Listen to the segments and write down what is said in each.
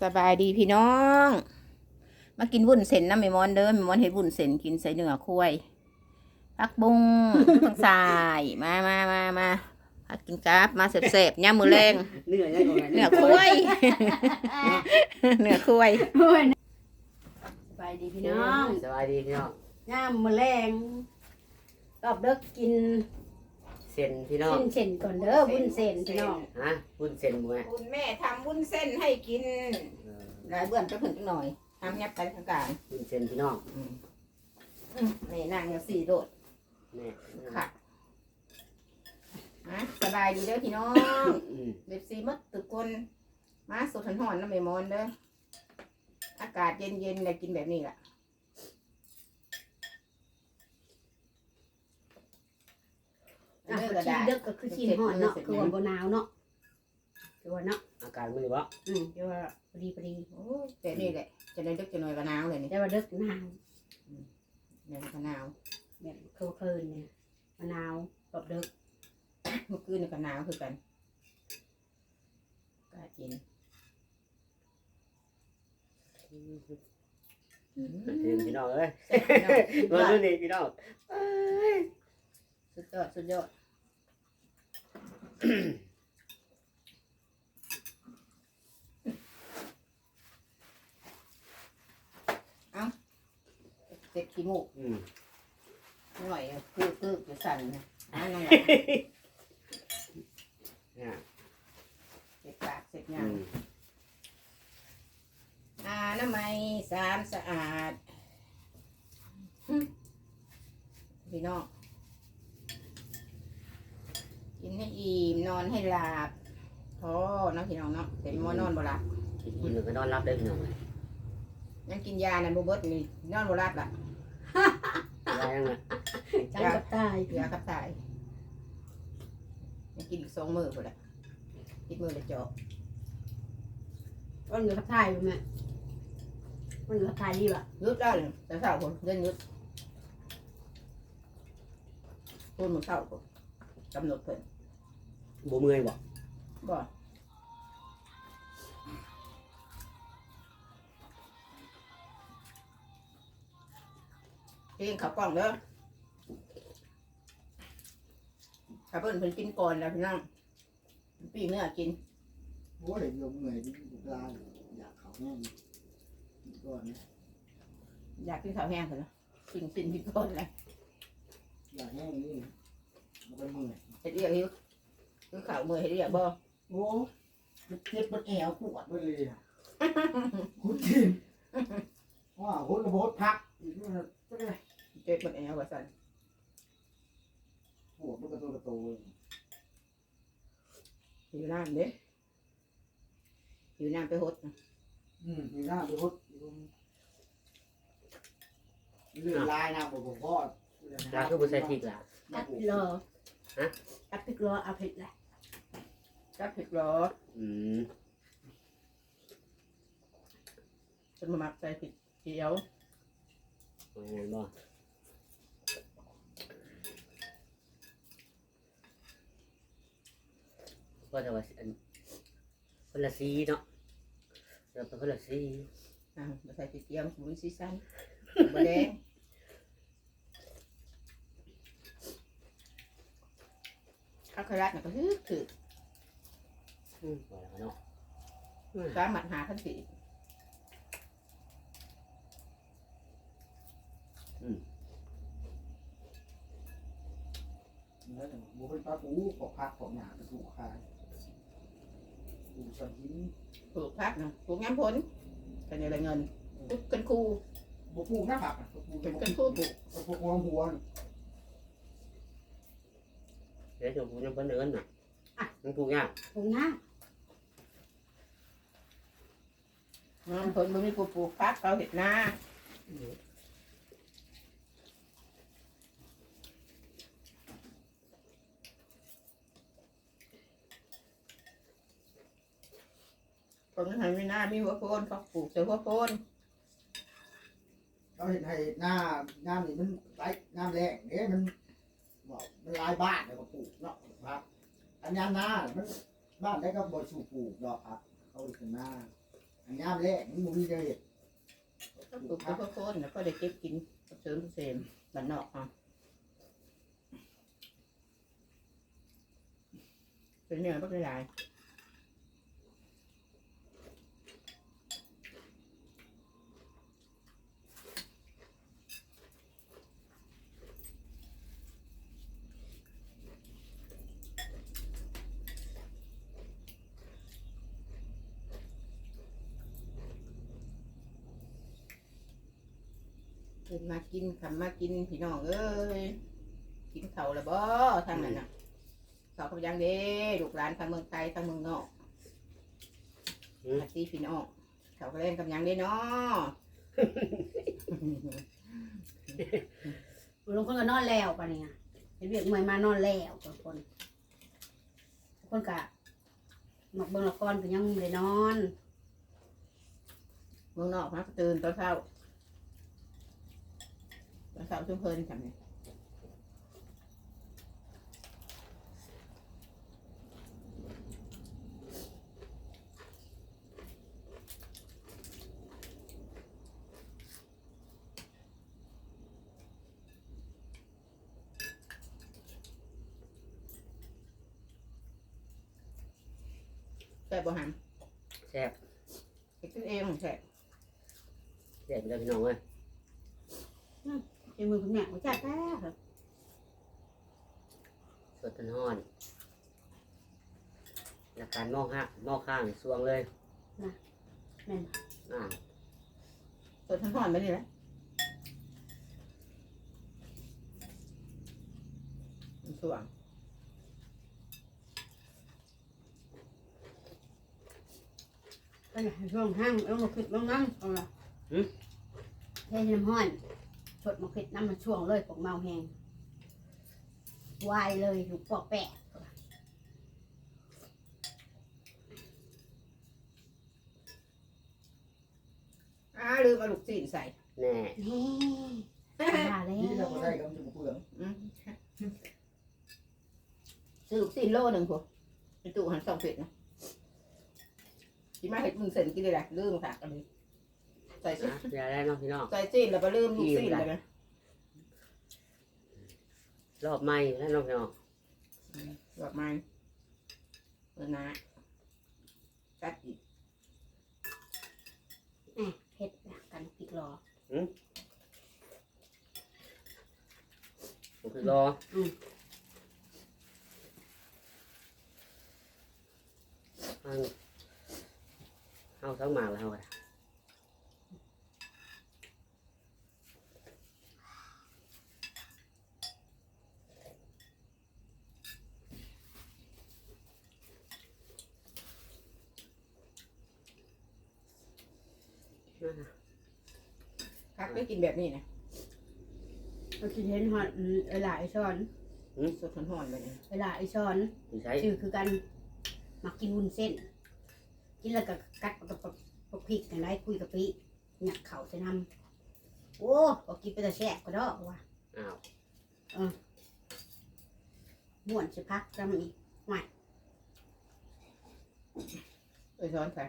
สบายดีพี่น้อง มากินวุ้นเส้นน้ำแม่มอนเด้อแม่มอนเห็ดวุ้นเส้นกินใส่เนื้อคุ้ยพักบุ้งพักสายมามามามาพักกินกราบมาเสบๆย่ามมือแรงเนื้อยังไงเนื้อคุ้ยเนื้อคุ้ยโอ้ยสบายดีพี่น้องสบายดีพี่น้องย่ามมะแรงรอบเลิกกิน เส้นพี่น้องเส้นเส้นก่อนเด้อวุ้นเส้นพี่น้องฮะวุ้นเส้นหมูไหมคุณแม่ทำวุ้นเส้นให้กินเออหลายเบื่อนจะผึ่งจังหน่อยทำยับไปทางกลางวุ้นเส้นพี่น้องอืมอืมนี่นางอย่าสี่โดดแม่ค่ะมาสบายดีเด้อพี่น้องอืมเด็บซีมัดตึกคนมาสดหันหอนน้ำไม่มอนเด้ออากาศเย็นเย็นๆเลยกินแบบนี้แหละ อะ เด้อ ก็ก็ชีได้เด็กก็คือชีห่อนเนาะคือว่าบ่หนาวเนาะคือว่าเนาะอาการมือวะอืมคือว่าพอดีพอดีโอ้แบบนี้แหละจะได้ดึกจะหน่อยก็หนาวเลยนี่แต่ว่าเด็กหนาวเดี๋ยวก็หนาวแบบคือคืนเนี่ยมะนาวรอบเด็กเมื่อคืนนี่ก็หนาวคือกันอากาศเย็นอืมเห็นพี่น้องเอ้ยแซ่บพี่น้องมาดูนี่พี่น้องสุดยอดสุดยอด เอาเจ็บขี้มูกอืมหน่อยคือคือจะสั่นนะเอาหน่อยเนี่ยเสร็จปากเสร็จอืงานมอาน้ำไม้สามสะอาดหึพี่น้องกินให้อิ่มนอนให้หลับโอ้น้องพี่น้องเนาะเป็นมอนอนบ่หลับกินอิ่มแล้วก็นอนรับได้พี่น้องเลยยังกินยานั่นบ่เบิดนี่นอนบ่หลับล่ะได้ยังไงจังกับตายยาขับถ่ายยังกินอีกสองมื้อพุ่นละกินมื้อละจอกวันเหลือกับตายอยู่แม่วันเหลือกับตายดีว่ะยุดแล้วนี่แต่เช้าพุ่นเดินยุดพูดมื้อเช้าพุ่นกำหนดเพิ่น บ่เมื่อยบ่บ่เองขับกล้องเด้อขับเพิ่นเพิ่นกินก่อนแล้วพี่น้องปีเนื้อกินโอ้ยลงเหนื่อยดิบุกลานอยากเขาแห้งก่อนนะอยากกินข้าวแห้งเถอะนะกินกินกินก่อนเลยอยากแห้งนี่มันก็เหนื่อยเฮ็ดเรียกหิว คือข้าวมือเฮ็ดเรียกบ่ โอ้มันเจ็บมันแอวปวดไปเลยอะคุณจริงว่าคุณระบบพักอีกนี่มันก็ได้เจ็บมันแอวว่าซั่นปวดมันกระโตกระโตเลยอยู่น้ำเด้อยู่น้ำไปหดนะอืมมีหน้าไปพุทธเลื่อนลายนะผมผมก็ลาคือบ่ใส่พริกล่ะอัดรออัดพริกรอเอาเผ็ดแหละ จับผิดหรออืมจนมามักใส่ผิดเดียวเอาไงบ่ก็จะว่าอันคนละสีเนาะเราเป็นคนละสีอ่ามาใส่ผิดเดียวบุ้ยซีซันบ่แดงข้าวขรัดน่ะก็คือถือ อืมบ่แล้วเนาะสามารถหาทันทีแล้วบุฟเป็นปลาปูปอกพักปอกหยาไปถูกคายปูสันหินปลูกพักนะปลูกย้ำพ้นกันได้เงินปลูกกันคู่บุปูหน้าผักอะปูเป็นกันคู่ปลูกปูหัวหัวเดี๋ยวจะพูดยังเพิ่นเอิ้นน่ะมันปลูกยากปรุงห น้าย้ำพ้นบ่มีผู้ปลูกพักเขาเห็ดนาคนหันไม่น่ามีหัวโพนเขาปลูกแต่หัวโพนเราเห็นให้หน้าหน้านี่มันไรน้ำแรงเนี่ยมันบอกมันลายบ้านแล้วก็ปลูกเนาะครับ อันยามหน้ามันบ้านได้ก็บ่สู่ปลูกดอกครับเขาอีกหน้า อันยามแรกมึงบ่มีจะเห็ดก็ปลูกก็โค่นแล้วก็ได้เก็บกินกับเสริมเสริมบันนอกอะเป็นเนื้อบักหลาย ขึ้นมากินคำมากินพี่น้องเอ้ยกินเขาวแล้วบ่ทางนั้นน่ะเขาเขายังเด้ลูกหลานทางเมืองไทยทางเมืองนอกอาซีพี่น้องเขาก็เล่นกับยังเด้เนาะลงคนก็นอนแล้วปะเนี่ยเห็นเวียกเมื่อยมานอนแล้วบางคนบางคนกะหมักเบิ่งละครก็ยังเลยนอน เมืองนอกมาก็ตื่นตอนเช้า ตอนเช้าชุ่มเพลินจำเนี่ยแซ่บบ่หันแซ่บเฮ็ดขึ้นเองแซ่บแซ่บเลยพี่น้องเอ้ย เจมือคุณแม่หัวจัดแท้ค่ะสดทันห้อนหลักการหม้อข้างหม้อข้างสวงเลยแม่นอ่าสดทั้งห่อนไปนี่แหละมันสว่างก็อยากให้ช่วงห้างแล้วมาคิดบ้างน้ำเอาละเทน้ำห้อน ชดมาคิดน้ำมันช่วงเลยพวกเมาแห้งวายเลยถูกปอกแปะอ้าลืมเอาลูกซีนใส่แน่นี่มาแล้นี่เราวก็ใส่กับจุ่มเปลืองอืมซื้อลูกซีนโลหนึ่งพวกในตู้หันสองเผ็ดนะที่มาเห็ดมึงเสร็จกินเลยแหละลืมค่ะกันเลย ใส่ซีนนะอย่าได้เนาะพี่น้อง ใส่ซีนแล้วก็ลืมลูกซีนเลยนะรอบใหม่แล้วเน้องพี่น้องดอกไม้เออนะกัดอีกแอบเผ็ดนะกันปิดรอ ผมคือรออมเอาเอาทั้งหมากแล้วกัน คักได้กิน แบบนี้นะเราคิดเห็นหอนเวลาไอช้อนสดห่อนๆแบบนี้เวลาไอช้อนมีใช้ชื่อคือกันมักกินวุ้นเส้น กินแล้วก็กัดกับกับพริกกันได้คุยกับปีหยักเข่าใส่น้ำโอ้ก็กินไปแต่แช่ก็ดอกว่ะอ้าวม่วนสิพักจำอีกเออช้อนใส่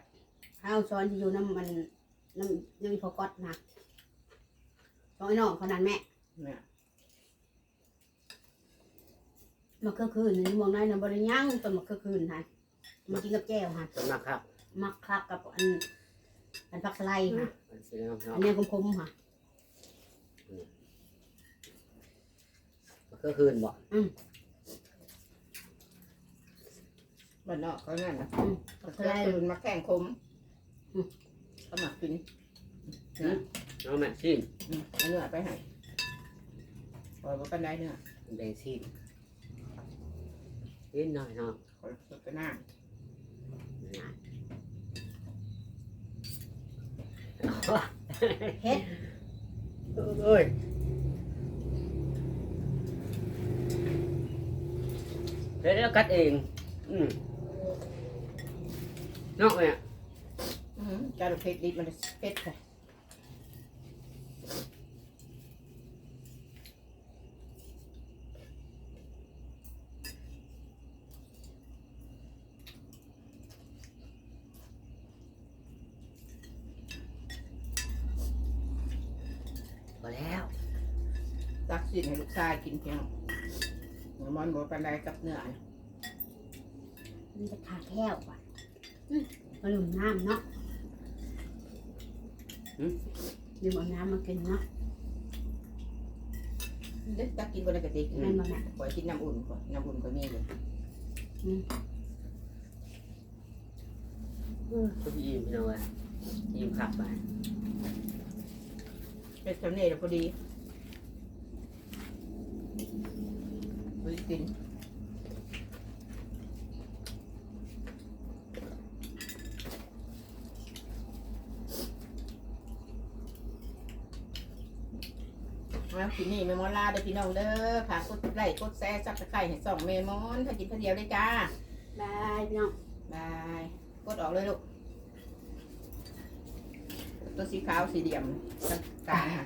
ข้าวช้อนที่อยู่น้ำมันน้ำน้ำพอกอดนะ ช้อนไอ้น้องเขานั้นแม่เนี่ยมาคือคืนนี่มองได้นะบริยังต้นมาคือคืนฮะมันกินกับแก้วฮะสำนักครับมักคักกับอันอันผักสไลด์ฮะมันสิเนาะพี่น้ออังนเนี้ยคมๆฮะมันก็คืนบ่บ้านนอกเขานั่นนะผักสเขาไลด์ตื่นมาแข่งคมเขาหมักกินนะ น้องแม่ซีนอืมเอาเนื้อไปให้ปล่อยว่ากันได้เนื้อแดงซีนนิดหน่อยเนาะขอสดไปหน้าเฮ็ดเอ้ยเฮ็ดแล้วกัดเองอืมเนาะเนี่ย อืมการเผ็ดดิบมันเผ็ดค่ะ สิให้ลูกชายกินเพียงมอนบอกปันไดกับเนื้อมันจะขาแก้วว่ะอืมมาลืมน้ำเนาะลืมเอาน้ำมากินเนาะเด็กตักกินบนกระติกแม่นบ่แม่ปล่อยกินน้ำอุ่นก่อนน้ำอุ่นก็มีอยู่ก็พี่อิ่มพี่น้องเอ้ยอิ่มขับไปเป็นสำเนียงพอดีพอดี กินแล้วทีนี้เมมอนลาเด้อพี่น้องเด้อค่ะกดไลค์กดแชร์ซับสไครต์ให้ส่องเมมอนถ้ากินคนเดียวเลยจ้าบายพี่น้องบายกดออกเลยลูกตัวสีขาวสีเหลี่ยมต่างๆค่ะ